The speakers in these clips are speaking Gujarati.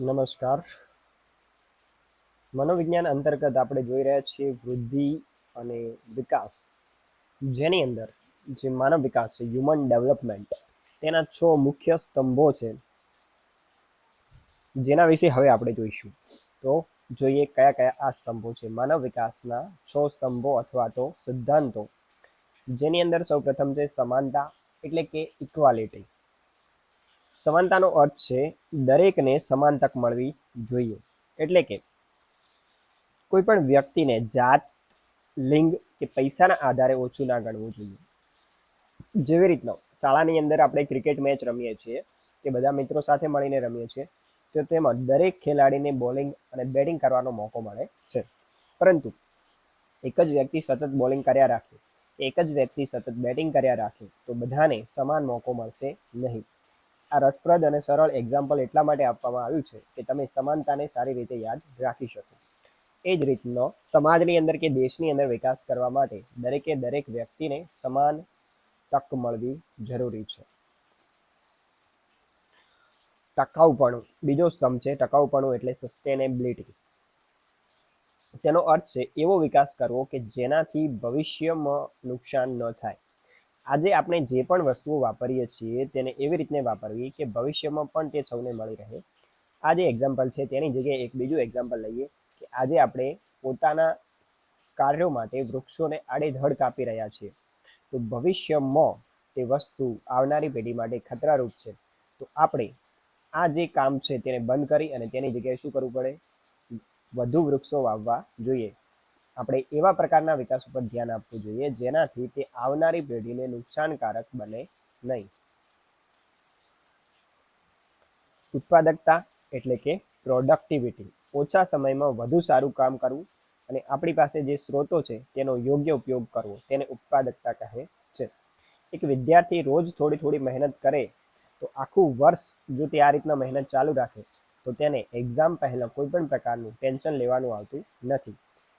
નમસ્કાર. મનોવિજ્ઞાન અંતર્ગત આપણે જોઈ રહ્યા છીએ વૃદ્ધિ અને વિકાસ. જેની અંદર જે માનવ વિકાસ છે હ્યુમન ડેવલપમેન્ટ તેના છ મુખ્ય સ્તંભો છે. જેના વિશે હવે આપણે જોઈશું. તો જોઈએ કયા કયા આ સ્તંભો છે. માનવ વિકાસના છ સ્તંભો અથવા તો સિદ્ધાંતો. જેની અંદર સૌપ્રથમ છે, સમાનતા, એટલે કે ઇક્વાલિટી સમાનતાનો અર્થ છે દરેકને સમાન તક મળવી જોઈએ. એટલે કે કોઈ પણ વ્યક્તિને જાત, લિંગ કે પૈસાના આધારે ઓછું ના ગણવું જોઈએ. જેવી રીતનો શાળાની અંદર આપણે ક્રિકેટ મેચ રમીએ છીએ કે બધા મિત્રો સાથે મળીને રમીએ છીએ, તો તેમાં દરેક ખેલાડીને બોલિંગ અને બેટિંગ કરવાનો મોકો મળે છે. પરંતુ એક જ વ્યક્તિ સતત બોલિંગ કર્યા રાખે, એક જ વ્યક્તિ સતત બેટિંગ કર્યા રાખે, તો બધાને સમાન મોકો મળશે નહીં. આ રસપ્રદ અને સરળ એક્ઝામ્પલ એટલા માટે આપવામાં આવ્યું છે કે તમે સમાનતાને સારી રીતે યાદ રાખી શકો. એ જ રીતનો સમાજની અંદર કે દેશની અંદર વિકાસ કરવા માટે દરેકે દરેક વ્યક્તિને સમાન તક મળવી જરૂરી છે. ટકાઉપણું. બીજો સ્તંભ છે ટકાઉપણું એટલે સસ્ટેનેબિલિટી તેનો અર્થ છે એવો વિકાસ કરવો કે જેનાથી ભવિષ્યમાં નુકસાન ન થાય. આજે આપણે જે પણ વસ્તુઓ વાપરીએ છીએ તેને એવી રીતને વાપરવી કે ભવિષ્યમાં પણ તે સૌને મળી રહે. આ જે એક્ઝામ્પલ છે તેની જગ્યાએ એક બીજું એક્ઝામ્પલ લઈએ કે આજે આપણે પોતાના કાર્યો માટે વૃક્ષોને આડેધડ કાપી રહ્યા છીએ. તો ભવિષ્યમાં તે વસ્તુ આવનારી પેઢી માટે ખતરારૂપ છે. તો આપણે આ જે કામ છે તેને બંધ કરી અને તેની જગ્યાએ શું કરવું પડે? વધુ વૃક્ષો વાવવા જોઈએ. આપણે એવા પ્રકારના વિકાસ ઉપર ધ્યાન આપવું જોઈએ જેનાથી તે આવનારી પેઢીને નુકસાનકારક બને નહીં. ઉત્પાદકતા એટલે કે પ્રોડક્ટિવિટી ઓછા સમયમાં વધુ સારું કામ કરવું અને આપણી પાસે જે સ્ત્રોતો છે તેનો યોગ્ય ઉપયોગ કરવો, તેને ઉત્પાદકતા કહે છે. એક વિદ્યાર્થી રોજ થોડી થોડી મહેનત કરે તો આખું વર્ષ જો તે આ રીતના મહેનત ચાલુ રાખે તો તેને એક્ઝામ પહેલાં કોઈ પણ પ્રકારનું ટેન્શન લેવાનું આવતું નથી.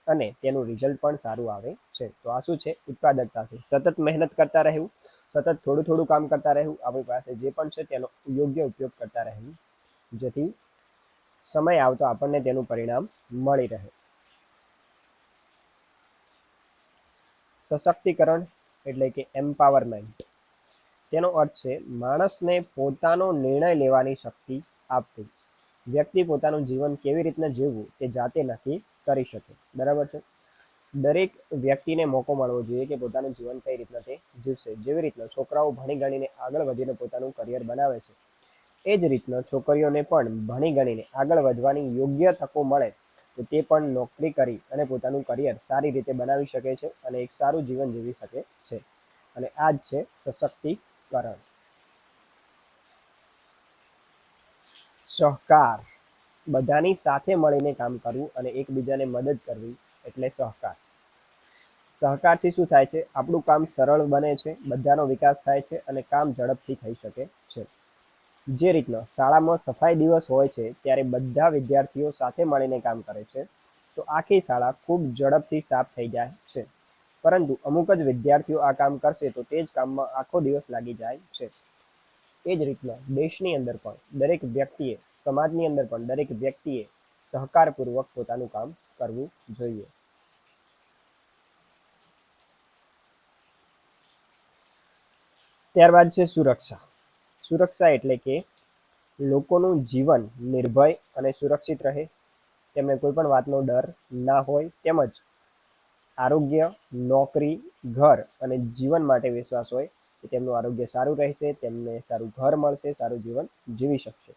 અને તેનું રિઝલ્ટ પણ સારું આવે છે. તો આ શું છે? ઉત્પાદકતા છે. સતત મહેનત કરતા રહેવું, સતત થોડું થોડું કામ કરતા રહેવું, આપણી પાસે જે પણ છે તેનો યોગ્ય ઉપયોગ કરતા રહેવું, જેથી સમય આવતો આપણને તેનું પરિણામ મળી રહે. સશક્તિકરણ એટલે કે એમ્પાવરમેન્ટ તેનો અર્થ છે, માણસને પોતાનો નિર્ણય લેવાની શક્તિ આપવી. વ્યક્તિ પોતાનું જીવન કેવી રીતના જીવવું તે જાતે નક્કી કરી શકે. બરાબર છે? દરેક વ્યક્તિને મોકો મળવો જોઈએ કે પોતાનું જીવન કઈ રીતના તે જીવશે. જેવી રીતના છોકરાઓ ભણી ગણીને આગળ વધીને પોતાનું કરિયર બનાવે છે, એ જ રીતના છોકરીઓને પણ ભણી ગણીને આગળ વધવાની યોગ્ય તકો મળે તો તે પણ નોકરી કરી અને પોતાનું કરિયર સારી રીતે બનાવી શકે છે અને એક સારું જીવન જીવી શકે છે. અને આ જ છે સશક્તિકરણ. સહકાર. બધાની સાથે મળીને કામ કરવું અને એકબીજાને મદદ કરવી એટલે સહકાર. સહકારથી શું થાય છે? આપણું કામ સરળ બને છે, બધાનો વિકાસ થાય છે અને કામ ઝડપથી થઈ શકે છે. જે રીતના શાળામાં સફાઈ દિવસ હોય છે, ત્યારે બધા વિદ્યાર્થીઓ સાથે મળીને કામ કરે છે, તો આખી શાળા ખૂબ ઝડપથી સાફ થઈ જાય છે. પરંતુ અમુક જ વિદ્યાર્થીઓ આ કામ કરશે તો તે જ કામમાં આખો દિવસ લાગી જાય છે. એ જ રીતના દેશની અંદર પણ દરેક વ્યક્તિએ સમાજની અંદર પણ દરેક વ્યક્તિએ સહકારપૂર્વક પોતાનું કામ કરવું જોઈએ. ત્યારબાદ છે સુરક્ષા. સુરક્ષા એટલે કે લોકોનું જીવન નિર્ભય અને સુરક્ષિત રહે. તેમને કોઈ પણ વાતનો ડર ના હોય તેમજ આરોગ્ય, નોકરી, ઘર અને જીવન માટે વિશ્વાસ હોય કે તેમનું આરોગ્ય સારું રહેશે, તેમને સારું ઘર મળશે, સારું જીવન જીવી શકશે.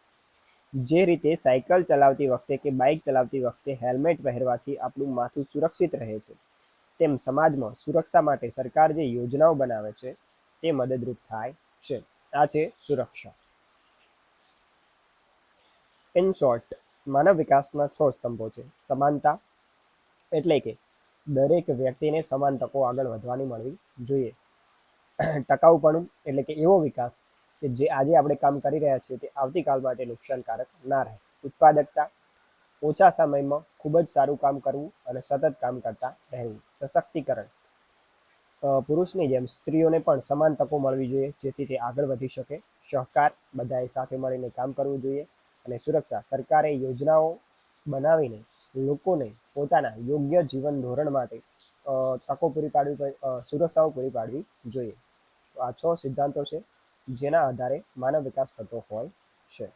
જે રીતે સાયકલ ચલાવતી વખતે કે બાઇક ચલાવતી વખતે હેલ્મેટ પહેરવાથી આપણું માથું સુરક્ષિત રહે છે. તેમ સમાજમાં સુરક્ષા માટે સરકાર જે યોજનાઓ બનાવે છે, તે મદદરૂપ થાય છે. આ છે સુરક્ષા. ઇન શોર્ટ માનવ વિકાસના છ સ્તંભો છે. સમાનતા એટલે કે દરેક વ્યક્તિને સમાન તકો આગળ વધવાની મળવી જોઈએ. ટકાઉપણું એટલે કે એવો વિકાસ કે જે આજે આપણે કામ કરી રહ્યા છીએ તે આવતીકાલ માટે નુકસાનકારક ના રહે. ઉત્પાદકતા ઓછા સમયમાં ખૂબ જ સારું કામ કરવું અને સતત કામ કરતા રહેવું. સશક્તિકરણ. પુરુષની જેમ સ્ત્રીઓને પણ સમાન તકો મળવી જોઈએ, જેથી તે આગળ વધી શકે. સહકાર બધાએ સાથે મળીને કામ કરવું જોઈએ અને સુરક્ષા. સરકારે યોજનાઓ બનાવીને લોકોને પોતાના યોગ્ય જીવન ધોરણ માટે તકો પૂરી પાડવી સુરક્ષાઓ પૂરી પાડવી જોઈએ. આ છ સિદ્ધાંતો છે. જેના આધારે માનવ વિકાસ થતો હોય છે.